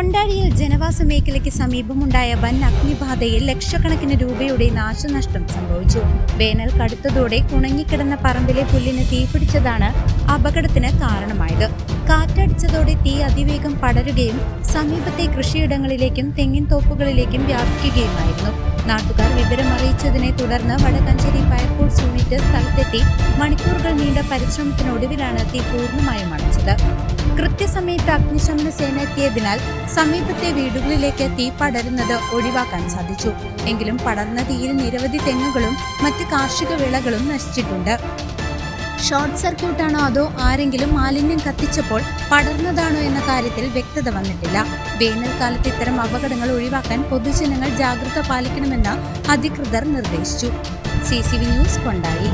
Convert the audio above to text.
കൊണ്ടാഴിയിൽ ജനവാസ മേഖലയ്ക്ക് സമീപമുണ്ടായ വൻ അഗ്നിബാധയിൽ ലക്ഷക്കണക്കിന് രൂപയുടെ നാശനഷ്ടം സംഭവിച്ചു. വേനൽ കടുത്തതോടെ ഉണങ്ങിക്കിടന്ന പറമ്പിലെ പുല്ലിന് തീപിടിച്ചതാണ് അപകടത്തിന് കാരണമായത്. കാറ്റടിച്ചതോടെ തീ അതിവേഗം പടരുകയും സമീപത്തെ കൃഷിയിടങ്ങളിലേക്കും തെങ്ങിൻ തോപ്പുകളിലേക്കും വ്യാപിക്കുകയുമായിരുന്നു. നാട്ടുകാർ വിവരമറിയിച്ചതിനെ തുടർന്ന് വടക്കഞ്ചേരി ഫയർഫോഴ്സ് യൂണിറ്റ് സ്ഥലത്തെത്തി മണിക്കൂറുകൾ നീണ്ട പരിശ്രമത്തിനൊടുവിലാണ് തീ പൂർണമായും അണച്ചത് കൃത്യസമയത്ത് അഗ്നിശമന സേന എത്തിയതിനാൽ സമീപത്തെ വീടുകളിലേക്ക് തീ പടരുന്നത് ഒഴിവാക്കാൻ സാധിച്ചു. എങ്കിലും പടർന്ന തീയിൽ നിരവധി തെങ്ങുകളും മറ്റ് കാർഷിക വിളകളും നശിച്ചിട്ടുണ്ട്. ഷോർട്ട് സർക്യൂട്ടാണോ അതോ ആരെങ്കിലും മാലിന്യം കത്തിച്ചപ്പോൾ പടർന്നതാണോ എന്ന കാര്യത്തിൽ വ്യക്തത വന്നിട്ടില്ല. വേനൽക്കാലത്ത് ഇത്തരം അപകടങ്ങൾ ഒഴിവാക്കാൻ പൊതുജനങ്ങൾ ജാഗ്രത പാലിക്കണമെന്ന് അധികൃതർ നിർദ്ദേശിച്ചു. C news കൊണ്ടായി.